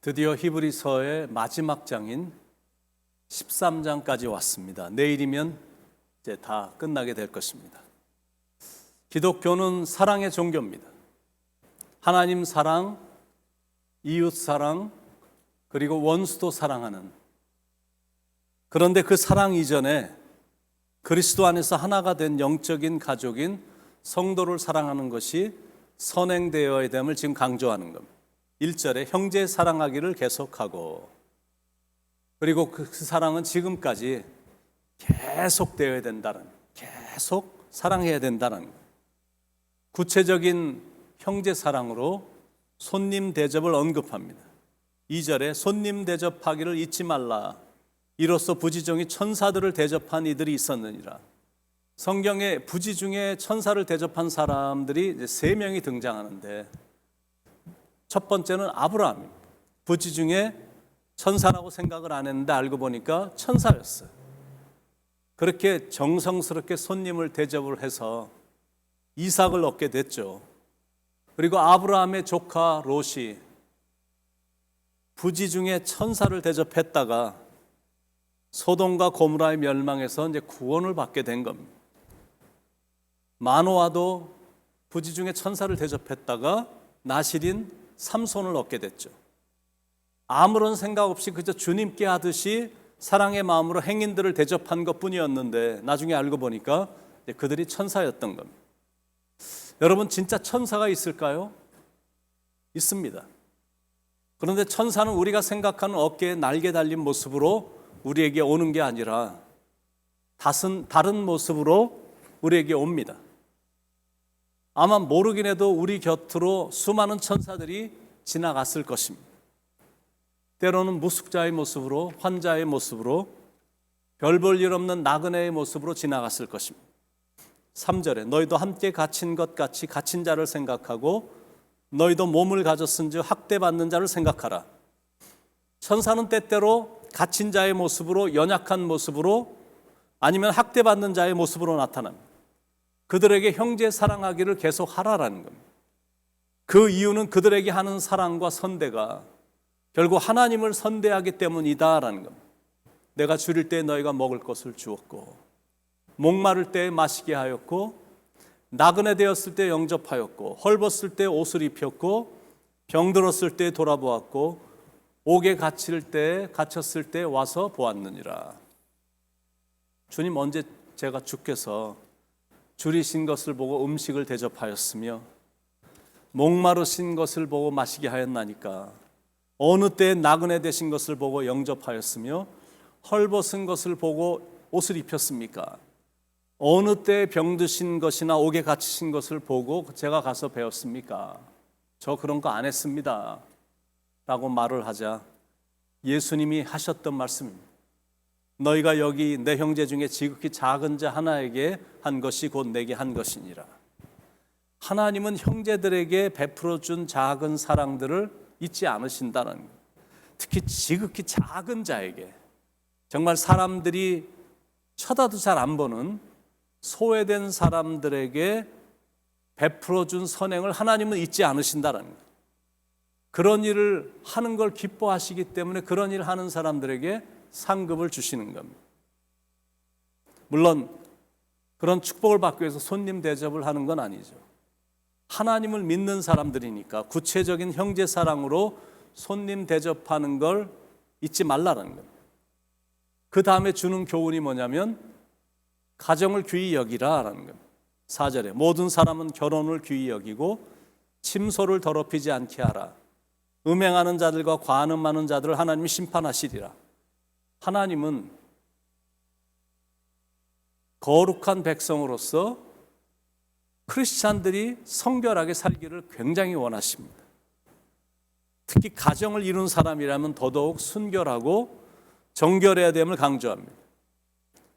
드디어 히브리서의 마지막 장인 13장까지 왔습니다. 내일이면 이제 다 끝나게 될 것입니다. 기독교는 사랑의 종교입니다. 하나님 사랑, 이웃 사랑, 그리고 원수도 사랑하는 그런데 그 사랑 이전에 그리스도 안에서 하나가 된 영적인 가족인 성도를 사랑하는 것이 선행되어야 됨을 지금 강조하는 겁니다. 1절에 형제 사랑하기를 계속하고 그리고 그, 그 사랑은 지금까지 계속되어야 된다는 계속 사랑해야 된다는 구체적인 형제 사랑으로 손님 대접을 언급합니다. 2절에 손님 대접하기를 잊지 말라. 이로써 부지 중에 천사들을 대접한 이들이 있었느니라. 성경에 부지 중에 천사를 대접한 사람들이 세 명이 등장하는데 첫 번째는 아브라함입니다. 부지 중에 천사라고 생각을 안 했는데 알고 보니까 천사였어요. 그렇게 정성스럽게 손님을 대접을 해서 이삭을 얻게 됐죠. 그리고 아브라함의 조카 롯이 부지 중에 천사를 대접했다가 소돔과 고무라의 멸망에서 이제 구원을 받게 된 겁니다. 마노아도 부지 중에 천사를 대접했다가 나실인 삼손을 얻게 됐죠. 아무런 생각 없이 그저 주님께 하듯이 사랑의 마음으로 행인들을 대접한 것 뿐이었는데 나중에 알고 보니까 그들이 천사였던 겁니다. 여러분, 진짜 천사가 있을까요? 있습니다. 그런데 천사는 우리가 생각하는 어깨에 날개 달린 모습으로 우리에게 오는 게 아니라 다른, 모습으로 우리에게 옵니다. 아마 모르긴 해도 우리 곁으로 수많은 천사들이 지나갔을 것입니다. 때로는 무숙자의 모습으로, 환자의 모습으로, 별 볼 일 없는 나그네의 모습으로 지나갔을 것입니다. 3절에 너희도 함께 갇힌 것 같이 갇힌 자를 생각하고 너희도 몸을 가졌은즉 학대받는 자를 생각하라. 천사는 때때로 갇힌 자의 모습으로 연약한 모습으로 아니면 학대받는 자의 모습으로 나타납니다. 그들에게 형제 사랑하기를 계속 하라라는 겁니다. 그 이유는 그들에게 하는 사랑과 선대가 결국 하나님을 선대하기 때문이다라는 겁니다. 내가 줄일 때 너희가 먹을 것을 주었고 목마를 때 마시게 하였고 나그네 되었을 때 영접하였고 헐벗을 때 옷을 입혔고 병들었을 때 돌아보았고 옥에 갇힐 때 갇혔을 때 와서 보았느니라. 주님 언제 제가 주께서 줄이신 것을 보고 음식을 대접하였으며 목마르신 것을 보고 마시게 하였나니까 어느 때 나그네 되신 것을 보고 영접하였으며 헐벗은 것을 보고 옷을 입혔습니까? 어느 때 병드신 것이나 옥에 갇히신 것을 보고 제가 가서 배웠습니까? 저 그런 거 안 했습니다. 라고 말을 하자 예수님이 하셨던 말씀입니다. 너희가 여기 내 형제 중에 지극히 작은 자 하나에게 한 것이 곧 내게 한 것이니라. 하나님은 형제들에게 베풀어 준 작은 사랑들을 잊지 않으신다는 것. 특히 지극히 작은 자에게 정말 사람들이 쳐다도 잘 안 보는 소외된 사람들에게 베풀어 준 선행을 하나님은 잊지 않으신다는 것. 그런 일을 하는 걸 기뻐하시기 때문에 그런 일을 하는 사람들에게 상급을 주시는 겁니다. 물론 그런 축복을 받기 위해서 손님 대접을 하는 건 아니죠. 하나님을 믿는 사람들이니까 구체적인 형제 사랑으로 손님 대접하는 걸 잊지 말라는 겁니다. 그 다음에 주는 교훈이 뭐냐면 가정을 귀히 여기라라는 겁니다. 4절에 모든 사람은 결혼을 귀히 여기고 침소를 더럽히지 않게 하라. 음행하는 자들과 관음하는 자들을 하나님이 심판하시리라. 하나님은 거룩한 백성으로서 크리스찬들이 성결하게 살기를 굉장히 원하십니다. 특히 가정을 이룬 사람이라면 더더욱 순결하고 정결해야 됨을 강조합니다.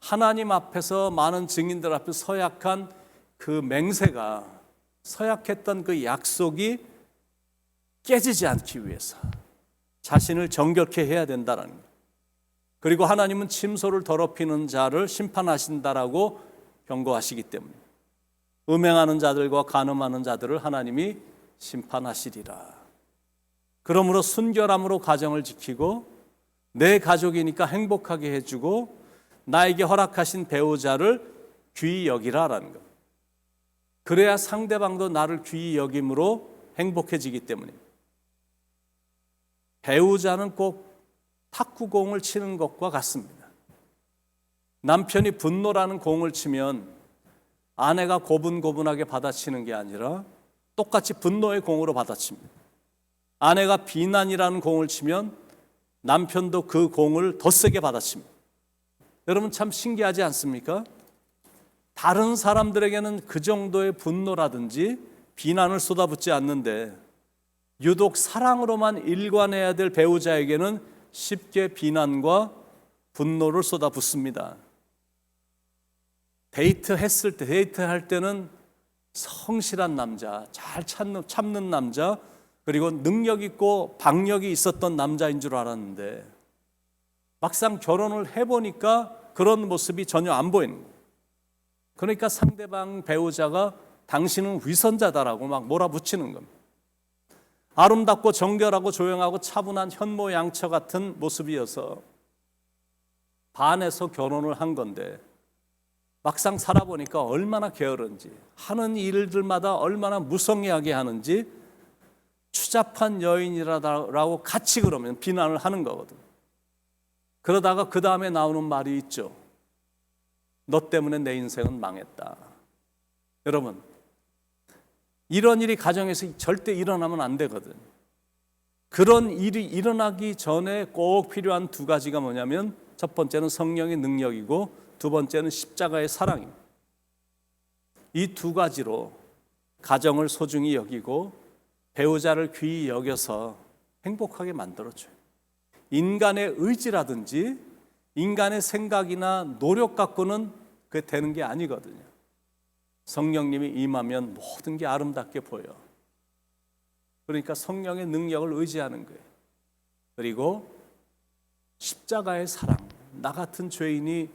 하나님 앞에서 많은 증인들 앞에 서약한 그 맹세가 서약했던 그 약속이 깨지지 않기 위해서 자신을 정결케 해야 된다는 것. 그리고 하나님은 침소를 더럽히는 자를 심판하신다라고 경고하시기 때문에 음행하는 자들과 간음하는 자들을 하나님이 심판하시리라. 그러므로 순결함으로 가정을 지키고 내 가족이니까 행복하게 해주고 나에게 허락하신 배우자를 귀히 여기라라는 것. 그래야 상대방도 나를 귀히 여김으로 행복해지기 때문입니다. 배우자는 꼭 탁구공을 치는 것과 같습니다. 남편이 분노라는 공을 치면 아내가 고분고분하게 받아치는 게 아니라 똑같이 분노의 공으로 받아칩니다. 아내가 비난이라는 공을 치면 남편도 그 공을 더 세게 받아칩니다. 여러분 참 신기하지 않습니까? 다른 사람들에게는 그 정도의 분노라든지 비난을 쏟아붓지 않는데 유독 사랑으로만 일관해야 될 배우자에게는 쉽게 비난과 분노를 쏟아붓습니다. 데이트 했을 때, 데이트 할 때는 성실한 남자, 잘 참는, 참는 남자, 그리고 능력 있고 박력이 있었던 남자인 줄 알았는데 막상 결혼을 해보니까 그런 모습이 전혀 안 보이는 거예요. 그러니까 상대방 배우자가 당신은 위선자다라고 막 몰아붙이는 겁니다. 아름답고 정결하고 조용하고 차분한 현모양처 같은 모습이어서 반해서 결혼을 한 건데 막상 살아보니까 얼마나 게으른지 하는 일들마다 얼마나 무성의하게 하는지 추잡한 여인이라고 같이 그러면 비난을 하는 거거든. 그러다가 그 다음에 나오는 말이 있죠. 너 때문에 내 인생은 망했다. 여러분, 이런 일이 가정에서 절대 일어나면 안 되거든. 그런 일이 일어나기 전에 꼭 필요한 두 가지가 뭐냐면 첫 번째는 성령의 능력이고 두 번째는 십자가의 사랑입니다. 이 두 가지로 가정을 소중히 여기고 배우자를 귀히 여겨서 행복하게 만들어줘요. 인간의 의지라든지 인간의 생각이나 노력 갖고는 그게 되는 게 아니거든요. 성령님이 임하면 모든 게 아름답게 보여. 그러니까 성령의 능력을 의지하는 거예요. 그리고 십자가의 사랑. 나 같은 죄인이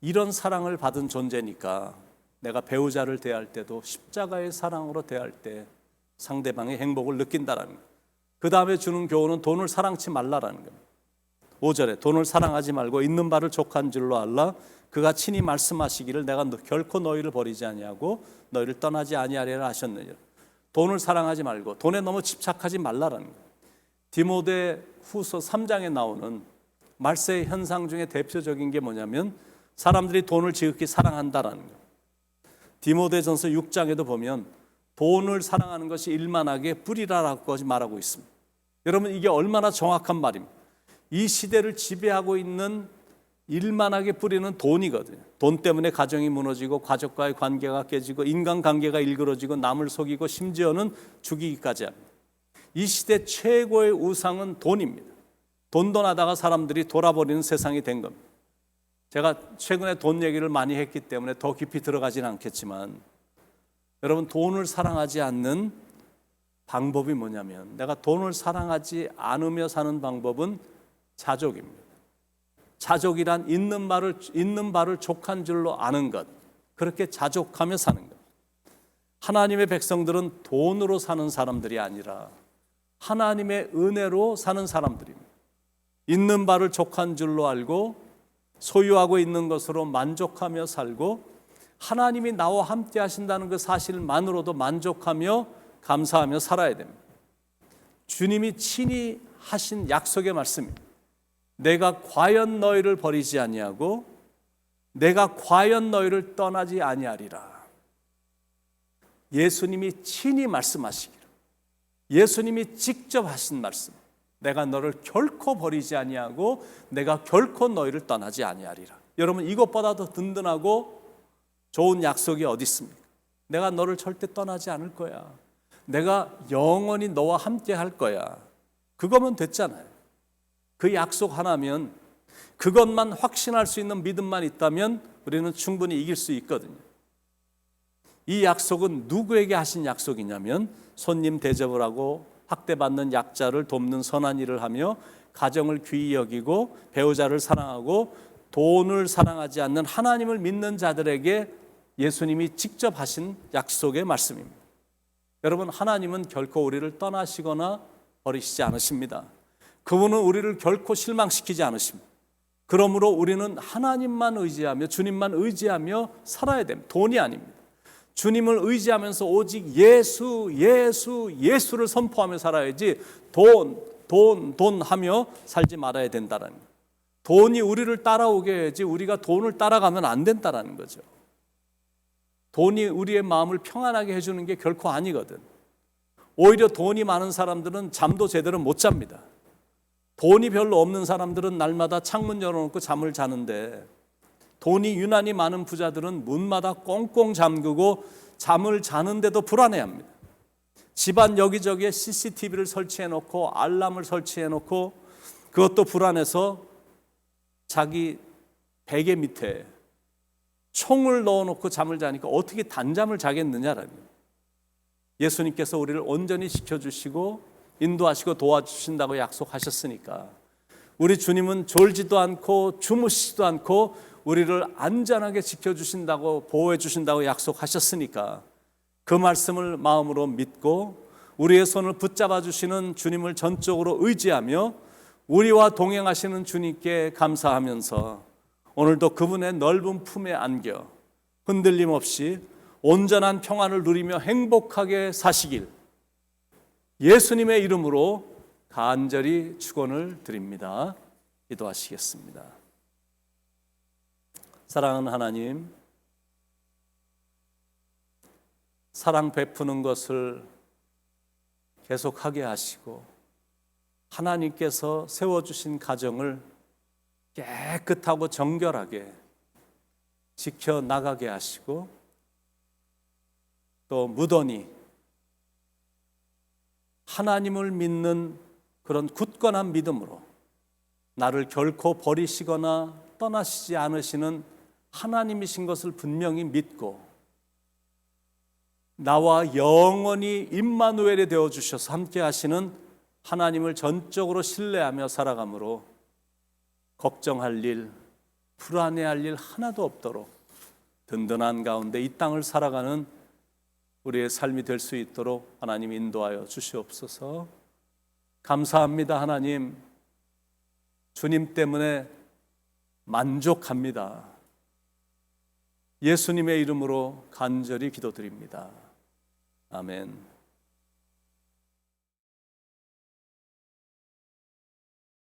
이런 사랑을 받은 존재니까 내가 배우자를 대할 때도 십자가의 사랑으로 대할 때 상대방의 행복을 느낀다라는 거예요. 그 다음에 주는 교훈은 돈을 사랑치 말라라는 겁니다. 5절에 돈을 사랑하지 말고 있는 바를 족한 줄로 알라 그가 친히 말씀하시기를 내가 너- 결코 너희를 버리지 아니하고 너희를 떠나지 아니하리라 하셨느니라. 돈을 사랑하지 말고 돈에 너무 집착하지 말라라는 거예요. 디모데 후서 3장에 나오는 말세의 현상 중에 대표적인 게 뭐냐면 사람들이 돈을 지극히 사랑한다라는 거예요. 디모데전서 6장에도 보면 돈을 사랑하는 것이 일만하게 뿌리라라고 말하고 있습니다. 여러분 이게 얼마나 정확한 말입니까? 이 시대를 지배하고 있는 일만하게 뿌리는 돈이거든요. 돈 때문에 가정이 무너지고 가족과의 관계가 깨지고 인간 관계가 일그러지고 남을 속이고 심지어는 죽이기까지 합니다. 이 시대 최고의 우상은 돈입니다. 돈돈 하다가 사람들이 돌아버리는 세상이 된 겁니다. 제가 최근에 돈 얘기를 많이 했기 때문에 더 깊이 들어가지는 않겠지만 여러분 돈을 사랑하지 않는 방법이 뭐냐면 내가 돈을 사랑하지 않으며 사는 방법은 자족입니다. 자족이란 있는 바를 있는 바를 족한 줄로 아는 것. 그렇게 자족하며 사는 것. 하나님의 백성들은 돈으로 사는 사람들이 아니라 하나님의 은혜로 사는 사람들입니다. 있는 바를 족한 줄로 알고 소유하고 있는 것으로 만족하며 살고 하나님이 나와 함께 하신다는 그 사실만으로도 만족하며 감사하며 살아야 됩니다. 주님이 친히 하신 약속의 말씀입니다. 내가 과연 너희를 버리지 아니하고 내가 과연 너희를 떠나지 아니하리라. 예수님이 친히 말씀하시기를 예수님이 직접 하신 말씀. 내가 너를 결코 버리지 아니하고 내가 결코 너희를 떠나지 아니하리라. 여러분 이것보다 더 든든하고 좋은 약속이 어디 있습니까? 내가 너를 절대 떠나지 않을 거야. 내가 영원히 너와 함께 할 거야. 그거면 됐잖아요. 그 약속 하나면 그것만 확신할 수 있는 믿음만 있다면 우리는 충분히 이길 수 있거든요. 이 약속은 누구에게 하신 약속이냐면 손님 대접을 하고 학대받는 약자를 돕는 선한 일을 하며 가정을 귀히 여기고 배우자를 사랑하고 돈을 사랑하지 않는 하나님을 믿는 자들에게 예수님이 직접 하신 약속의 말씀입니다. 여러분 하나님은 결코 우리를 떠나시거나 버리시지 않으십니다. 그분은 우리를 결코 실망시키지 않으십니다. 그러므로 우리는 하나님만 의지하며 주님만 의지하며 살아야 됩니다. 돈이 아닙니다. 주님을 의지하면서 오직 예수, 예수, 예수를 선포하며 살아야지 돈, 돈, 돈 하며 살지 말아야 된다는 거예요. 돈이 우리를 따라오게 해야지 우리가 돈을 따라가면 안 된다는 거죠. 돈이 우리의 마음을 평안하게 해주는 게 결코 아니거든. 오히려 돈이 많은 사람들은 잠도 제대로 못 잡니다. 돈이 별로 없는 사람들은 날마다 창문 열어놓고 잠을 자는데 돈이 유난히 많은 부자들은 문마다 꽁꽁 잠그고 잠을 자는데도 불안해합니다. 집안 여기저기에 CCTV를 설치해 놓고 알람을 설치해 놓고 그것도 불안해서 자기 베개 밑에 총을 넣어놓고 잠을 자니까 어떻게 단잠을 자겠느냐라는. 예수님께서 우리를 온전히 지켜주시고 인도하시고 도와주신다고 약속하셨으니까. 우리 주님은 졸지도 않고 주무시지도 않고 우리를 안전하게 지켜주신다고 보호해주신다고 약속하셨으니까 그 말씀을 마음으로 믿고 우리의 손을 붙잡아 주시는 주님을 전적으로 의지하며 우리와 동행하시는 주님께 감사하면서 오늘도 그분의 넓은 품에 안겨 흔들림 없이 온전한 평안을 누리며 행복하게 사시길 예수님의 이름으로 간절히 축원을 드립니다. 기도하시겠습니다. 사랑하는 하나님, 사랑 베푸는 것을 계속하게 하시고 하나님께서 세워주신 가정을 깨끗하고 정결하게 지켜 나가게 하시고 또 무던히 하나님을 믿는 그런 굳건한 믿음으로 나를 결코 버리시거나 떠나시지 않으시는 하나님이신 것을 분명히 믿고 나와 영원히 임마누엘이 되어 주셔서 함께 하시는 하나님을 전적으로 신뢰하며 살아가므로 걱정할 일, 불안해할 일 하나도 없도록 든든한 가운데 이 땅을 살아가는 우리의 삶이 될 수 있도록 하나님 인도하여 주시옵소서. 감사합니다, 하나님. 주님 때문에 만족합니다. 예수님의 이름으로 간절히 기도드립니다. 아멘.